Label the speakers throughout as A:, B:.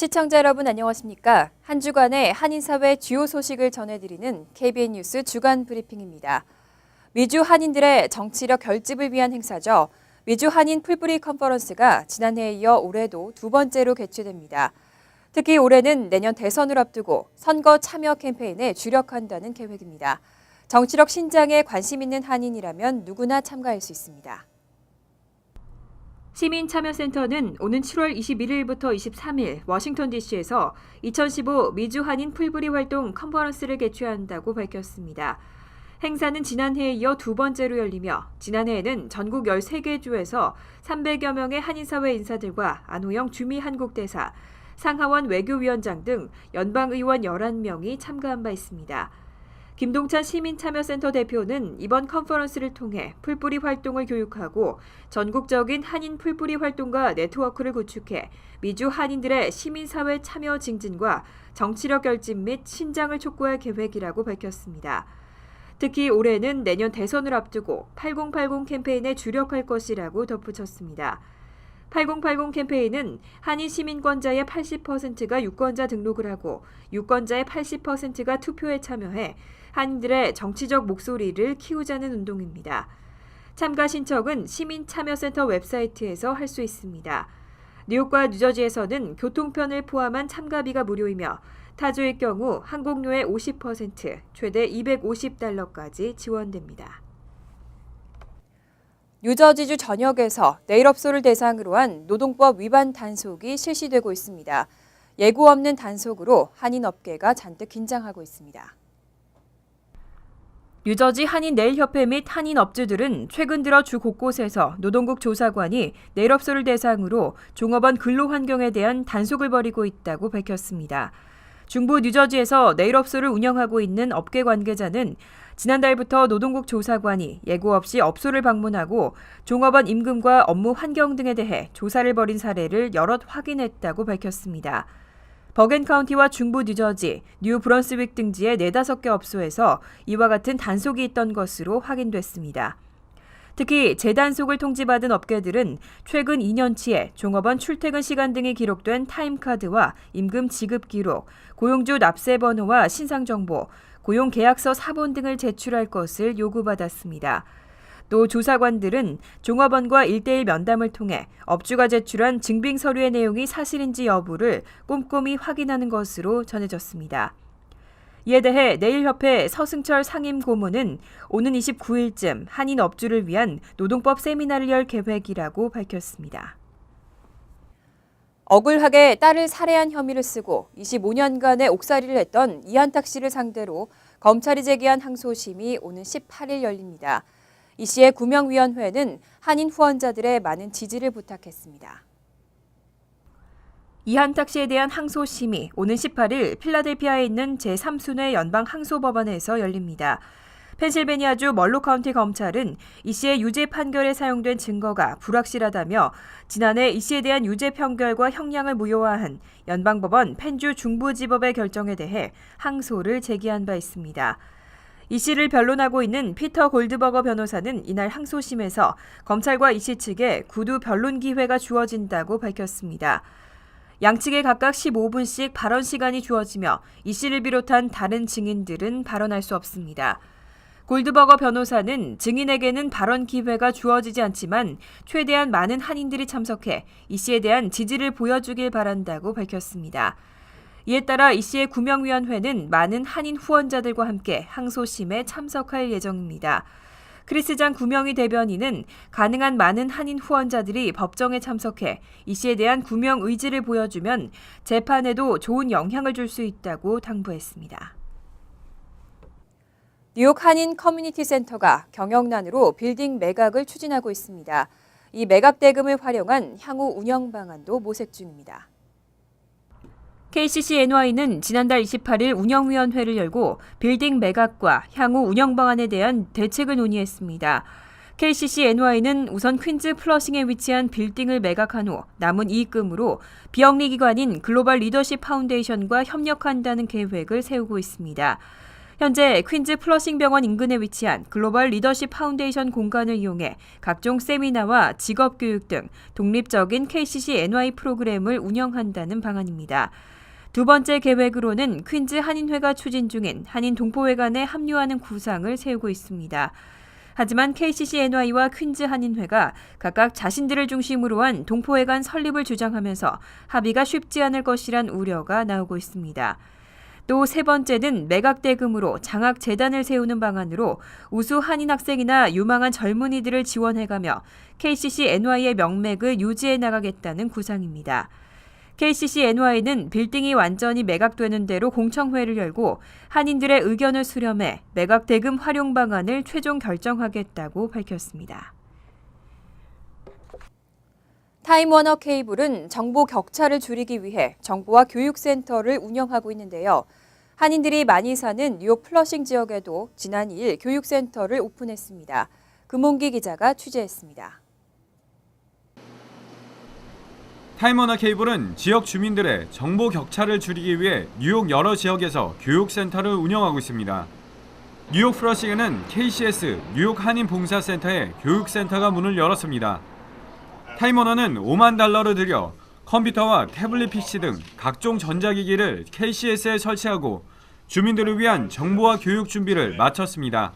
A: 시청자 여러분 안녕하십니까? 한 주간의 한인사회 주요 소식을 전해드리는 KBN 뉴스 주간 브리핑입니다. 미주 한인들의 정치력 결집을 위한 행사죠. 미주 한인 풀뿌리 컨퍼런스가 지난해에 이어 올해도 두 번째로 개최됩니다. 특히 올해는 내년 대선을 앞두고 선거 참여 캠페인에 주력한다는 계획입니다. 정치력 신장에 관심 있는 한인이라면 누구나 참가할 수 있습니다. 시민참여센터는 오는 7월 21일부터 23일 워싱턴 DC에서 2015 미주 한인 풀브리 활동 컨퍼런스를 개최한다고 밝혔습니다. 행사는 지난해에 이어 두 번째로 열리며 지난해에는 전국 13개 주에서 300여 명의 한인사회 인사들과 안호영 주미 한국대사, 상하원 외교위원장 등 연방의원 11명이 참가한 바 있습니다. 김동찬 시민참여센터 대표는 이번 컨퍼런스를 통해 풀뿌리 활동을 교육하고 전국적인 한인 풀뿌리 활동과 네트워크를 구축해 미주 한인들의 시민사회 참여 증진과 정치력 결집 및 신장을 촉구할 계획이라고 밝혔습니다. 특히 올해는 내년 대선을 앞두고 8080 캠페인에 주력할 것이라고 덧붙였습니다. 8080 캠페인은 한인 시민권자의 80%가 유권자 등록을 하고 유권자의 80%가 투표에 참여해 한인들의 정치적 목소리를 키우자는 운동입니다. 참가 신청은 시민참여센터 웹사이트에서 할 수 있습니다. 뉴욕과 뉴저지에서는 교통편을 포함한 참가비가 무료이며 타주의 경우 항공료의 50% 최대 250달러까지 지원됩니다. 뉴저지주 전역에서 내일업소를 대상으로 한 노동법 위반 단속이 실시되고 있습니다. 예고 없는 단속으로 한인 업계가 잔뜩 긴장하고 있습니다. 뉴저지 한인 내일협회 및 한인 업주들은 최근 들어 주 곳곳에서 노동국 조사관이 내일업소를 대상으로 종업원 근로 환경에 대한 단속을 벌이고 있다고 밝혔습니다. 중부 뉴저지에서 내일업소를 운영하고 있는 업계 관계자는 지난달부터 노동국 조사관이 예고 없이 업소를 방문하고 종업원 임금과 업무 환경 등에 대해 조사를 벌인 사례를 여럿 확인했다고 밝혔습니다. 버겐 카운티와 중부 뉴저지, 뉴 브런스윅 등지의 네다섯 개 업소에서 이와 같은 단속이 있던 것으로 확인됐습니다. 특히 재단속을 통지받은 업계들은 최근 2년치의 종업원 출퇴근 시간 등이 기록된 타임카드와 임금 지급 기록, 고용주 납세 번호와 신상 정보, 고용 계약서 사본 등을 제출할 것을 요구받았습니다. 또 조사관들은 종업원과 1대1 면담을 통해 업주가 제출한 증빙 서류의 내용이 사실인지 여부를 꼼꼼히 확인하는 것으로 전해졌습니다. 이에 대해 내일협회 서승철 상임 고문은 오는 29일쯤 한인 업주를 위한 노동법 세미나를 열 계획이라고 밝혔습니다. 억울하게 딸을 살해한 혐의를 쓰고 25년간의 옥살이를 했던 이한탁 씨를 상대로 검찰이 제기한 항소심이 오는 18일 열립니다. 이 씨의 구명위원회는 한인 후원자들의 많은 지지를 부탁했습니다. 이한탁 씨에 대한 항소심이 오는 18일 필라델피아에 있는 제3순회 연방 항소법원에서 열립니다. 펜실베니아주 멀로 카운티 검찰은 이 씨의 유죄 판결에 사용된 증거가 불확실하다며 지난해 이 씨에 대한 유죄 판결과 형량을 무효화한 연방법원 펜주 중부지법의 결정에 대해 항소를 제기한 바 있습니다. 이 씨를 변론하고 있는 피터 골드버거 변호사는 이날 항소심에서 검찰과 이 씨 측에 구두 변론 기회가 주어진다고 밝혔습니다. 양측에 각각 15분씩 발언 시간이 주어지며 이 씨를 비롯한 다른 증인들은 발언할 수 없습니다. 골드버거 변호사는 증인에게는 발언 기회가 주어지지 않지만 최대한 많은 한인들이 참석해 이 씨에 대한 지지를 보여주길 바란다고 밝혔습니다. 이에 따라 이 씨의 구명위원회는 많은 한인 후원자들과 함께 항소심에 참석할 예정입니다. 크리스장 구명희 대변인은 가능한 많은 한인 후원자들이 법정에 참석해 이 씨에 대한 구명 의지를 보여주면 재판에도 좋은 영향을 줄 수 있다고 당부했습니다. 뉴욕 한인 커뮤니티 센터가 경영난으로 빌딩 매각을 추진하고 있습니다. 이 매각 대금을 활용한 향후 운영 방안도 모색 중입니다. KCC-NY는 지난달 28일 운영위원회를 열고 빌딩 매각과 향후 운영 방안에 대한 대책을 논의했습니다. KCC-NY는 우선 퀸즈 플러싱에 위치한 빌딩을 매각한 후 남은 이익금으로 비영리 기관인 글로벌 리더십 파운데이션과 협력한다는 계획을 세우고 있습니다. 현재 퀸즈 플러싱 병원 인근에 위치한 글로벌 리더십 파운데이션 공간을 이용해 각종 세미나와 직업 교육 등 독립적인 KCC NY 프로그램을 운영한다는 방안입니다. 두 번째 계획으로는 퀸즈 한인회가 추진 중인 한인 동포회관에 합류하는 구상을 세우고 있습니다. 하지만 KCC NY와 퀸즈 한인회가 각각 자신들을 중심으로 한 동포회관 설립을 주장하면서 합의가 쉽지 않을 것이란 우려가 나오고 있습니다. 또 세 번째는 매각 대금으로 장학 재단을 세우는 방안으로 우수 한인 학생이나 유망한 젊은이들을 지원해가며 KCC NY의 명맥을 유지해 나가겠다는 구상입니다. KCC NY는 빌딩이 완전히 매각되는 대로 공청회를 열고 한인들의 의견을 수렴해 매각 대금 활용 방안을 최종 결정하겠다고 밝혔습니다. 타임워너 케이블은 정보 격차를 줄이기 위해 정보와 교육센터를 운영하고 있는데요. 한인들이 많이 사는 뉴욕 플러싱 지역에도 지난 2일 교육센터를 오픈했습니다. 금홍기 기자가 취재했습니다.
B: 타임워너 케이블은 지역 주민들의 정보 격차를 줄이기 위해 뉴욕 여러 지역에서 교육센터를 운영하고 있습니다. 뉴욕 플러싱에는 KCS 뉴욕 한인 봉사센터의 교육센터가 문을 열었습니다. 타임워너는 5만 달러를 들여 컴퓨터와 태블릿 PC 등 각종 전자기기를 KCS에 설치하고 주민들을 위한 정보와 교육 준비를 마쳤습니다.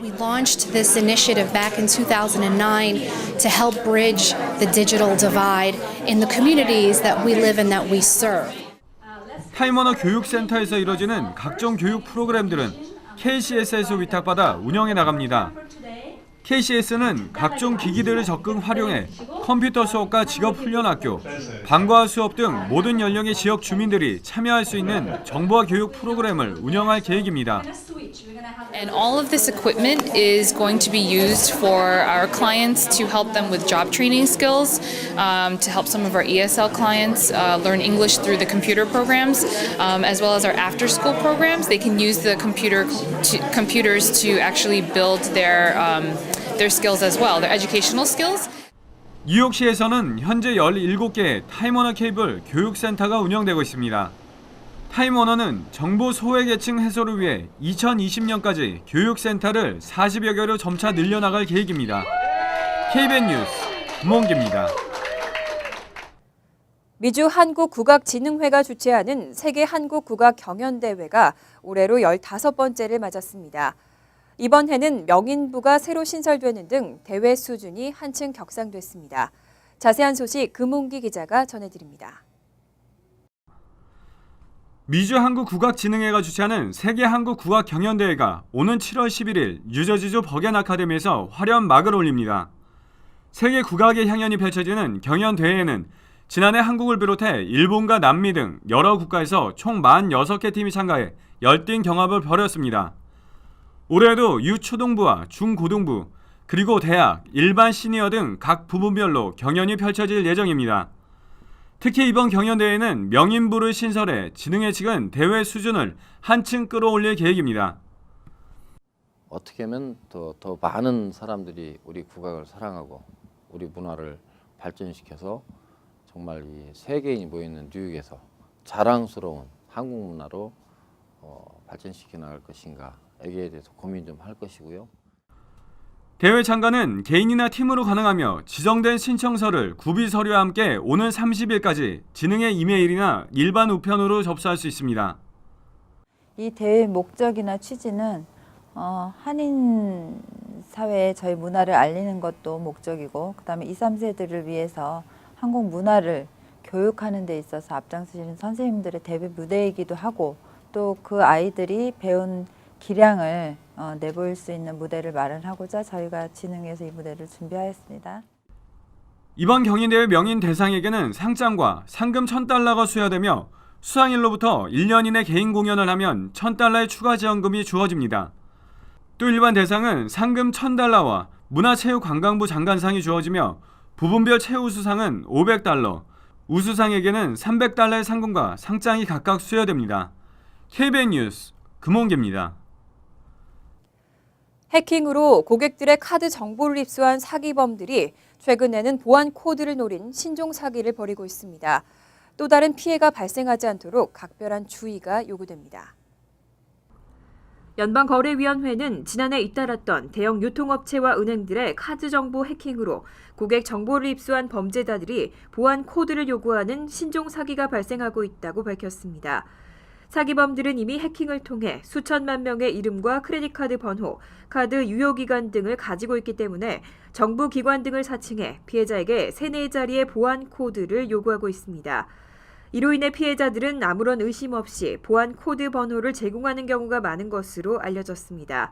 C: We launched this initiative back in 2009 to help bridge the digital divide in the communities that we live and that we serve.
B: 타임워너 교육센터에서 이뤄지는 각종 교육 프로그램들은 KCS에서 위탁받아 운영해 나갑니다. KCS는 각종 기기들을 적극 활용해 컴퓨터 수업과 직업 훈련 학교, 방과후 수업 등 모든 연령의 지역 주민들이 참여할 수 있는 정보화 교육 프로그램을 운영할 계획입니다.
D: And all of this equipment is going to be used for our clients to help them with job training skills, um, to help some of our ESL clients uh, learn English through the computer programs, um, as well as our after school programs. They can use the computer to, computers to actually build their, um, their skills as well, their educational skills.
B: 뉴욕시에서는 현재 17개의 타임워너 케이블 교육센터가 운영되고 있습니다. 타임워너는 정보 소외계층 해소를 위해 2020년까지 교육센터를 40여 개로 점차 늘려나갈 계획입니다. KBN 뉴스 김홍기입니다.
A: 미주 한국국악진흥회가 주최하는 세계 한국국악 경연대회가 올해로 15번째를 맞았습니다. 이번 해는 명인부가 새로 신설되는 등 대회 수준이 한층 격상됐습니다. 자세한 소식 금홍기 기자가 전해드립니다.
B: 미주 한국 국악진흥회가 주최하는 세계 한국 국악 경연대회가 오는 7월 11일 뉴저지주 버겐 아카데미에서 화려한 막을 올립니다. 세계 국악의 향연이 펼쳐지는 경연대회에는 지난해 한국을 비롯해 일본과 남미 등 여러 국가에서 총 46개 팀이 참가해 열띤 경합을 벌였습니다. 올해에도 유초등부와 중고등부, 그리고 대학, 일반 시니어 등 각 부문별로 경연이 펼쳐질 예정입니다. 특히 이번 경연대회는 명인부를 신설해 진흥회 측은 대회 수준을 한층 끌어올릴 계획입니다.
E: 어떻게 하면 더, 더 많은 사람들이 우리 국악을 사랑하고 우리 문화를 발전시켜서 정말 이 세계인이 모이는 뉴욕에서 자랑스러운 한국 문화로 어, 발전시켜 나갈 것인가 여기에 대해서 고민 좀 할 것이고요.
B: 대회 참가는 개인이나 팀으로 가능하며 지정된 신청서를 구비 서류와 함께 오는 30일까지 진흥회 이메일이나 일반 우편으로 접수할 수 있습니다.
F: 이 대회 목적이나 취지는 어, 한인 사회에 저희 문화를 알리는 것도 목적이고 그다음에 2, 3세들을 위해서 한국 문화를 교육하는 데 있어서 앞장서시는 선생님들의 대회 무대이기도 하고 또 그 아이들이 배운 기량을 어, 내보일 수 있는 무대를 마련하고자 저희가 진흥에서 이 무대를 준비하였습니다.
B: 이번 경인대회 명인 대상에게는 상장과 상금 1000달러가 수여되며 수상일로부터 1년 이내 개인 공연을 하면 1000달러의 추가 지원금이 주어집니다. 또 일반 대상은 상금 1000달러와 문화체육관광부 장관상이 주어지며 부분별 최우수상은 500달러, 우수상에게는 300달러의 상금과 상장이 각각 수여됩니다. KBN 뉴스 금홍기입니다.
A: 해킹으로 고객들의 카드 정보를 입수한 사기범들이 최근에는 보안 코드를 노린 신종 사기를 벌이고 있습니다. 또 다른 피해가 발생하지 않도록 각별한 주의가 요구됩니다. 연방거래위원회는 지난해 잇따랐던 대형 유통업체와 은행들의 카드 정보 해킹으로 고객 정보를 입수한 범죄자들이 보안 코드를 요구하는 신종 사기가 발생하고 있다고 밝혔습니다. 사기범들은 이미 해킹을 통해 수천만 명의 이름과 크레딧카드 번호, 카드 유효기간 등을 가지고 있기 때문에 정부 기관 등을 사칭해 피해자에게 세네 자리의 보안 코드를 요구하고 있습니다. 이로 인해 피해자들은 아무런 의심 없이 보안 코드 번호를 제공하는 경우가 많은 것으로 알려졌습니다.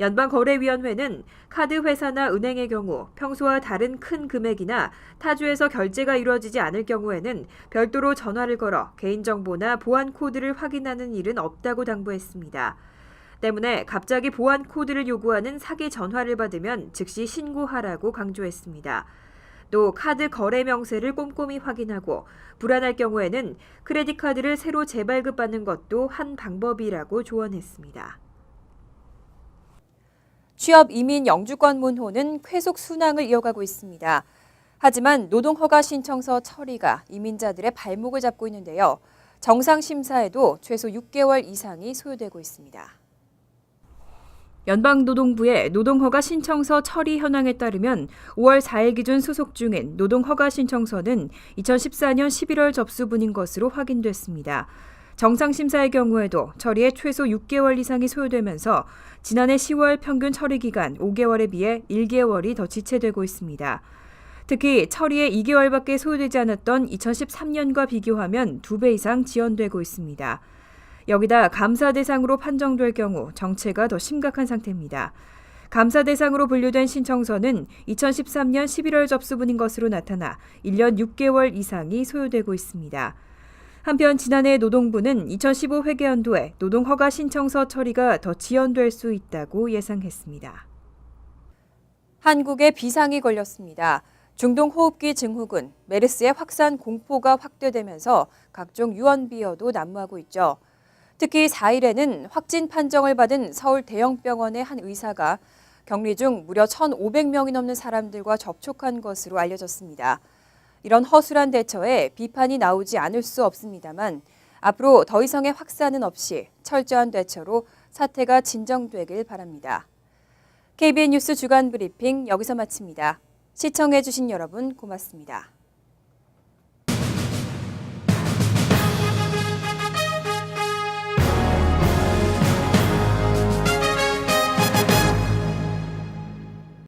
A: 연방거래위원회는 카드 회사나 은행의 경우 평소와 다른 큰 금액이나 타주에서 결제가 이루어지지 않을 경우에는 별도로 전화를 걸어 개인정보나 보안 코드를 확인하는 일은 없다고 당부했습니다. 때문에 갑자기 보안 코드를 요구하는 사기 전화를 받으면 즉시 신고하라고 강조했습니다. 또 카드 거래 명세를 꼼꼼히 확인하고 불안할 경우에는 크레딧 카드를 새로 재발급받는 것도 한 방법이라고 조언했습니다. 취업 이민 영주권 문호는 계속 순항을 이어가고 있습니다. 하지만 노동허가 신청서 처리가 이민자들의 발목을 잡고 있는데요. 정상 심사에도 최소 6개월 이상이 소요되고 있습니다. 연방노동부의 노동허가 신청서 처리 현황에 따르면 5월 4일 기준 소속 중인 노동허가 신청서는 2014년 11월 접수분인 것으로 확인됐습니다. 정상심사의 경우에도 처리에 최소 6개월 이상이 소요되면서 지난해 10월 평균 처리 기간 5개월에 비해 1개월이 더 지체되고 있습니다. 특히 처리에 2개월밖에 소요되지 않았던 2013년과 비교하면 2배 이상 지연되고 있습니다. 여기다 감사 대상으로 판정될 경우 정체가 더 심각한 상태입니다. 감사 대상으로 분류된 신청서는 2013년 11월 접수분인 것으로 나타나 1년 6개월 이상이 소요되고 있습니다. 한편 지난해 노동부는 2015 회계연도에 노동 허가 신청서 처리가 더 지연될 수 있다고 예상했습니다. 한국에 비상이 걸렸습니다. 중동 호흡기 증후군, 메르스의 확산 공포가 확대되면서 각종 유언비어도 난무하고 있죠. 특히 4일에는 확진 판정을 받은 서울 대형병원의 한 의사가 격리 중 무려 1,500명이 넘는 사람들과 접촉한 것으로 알려졌습니다. 이런 허술한 대처에 비판이 나오지 않을 수 없습니다만 앞으로 더 이상의 확산은 없이 철저한 대처로 사태가 진정되길 바랍니다. KBN 뉴스 주간 브리핑 여기서 마칩니다. 시청해주신 여러분 고맙습니다.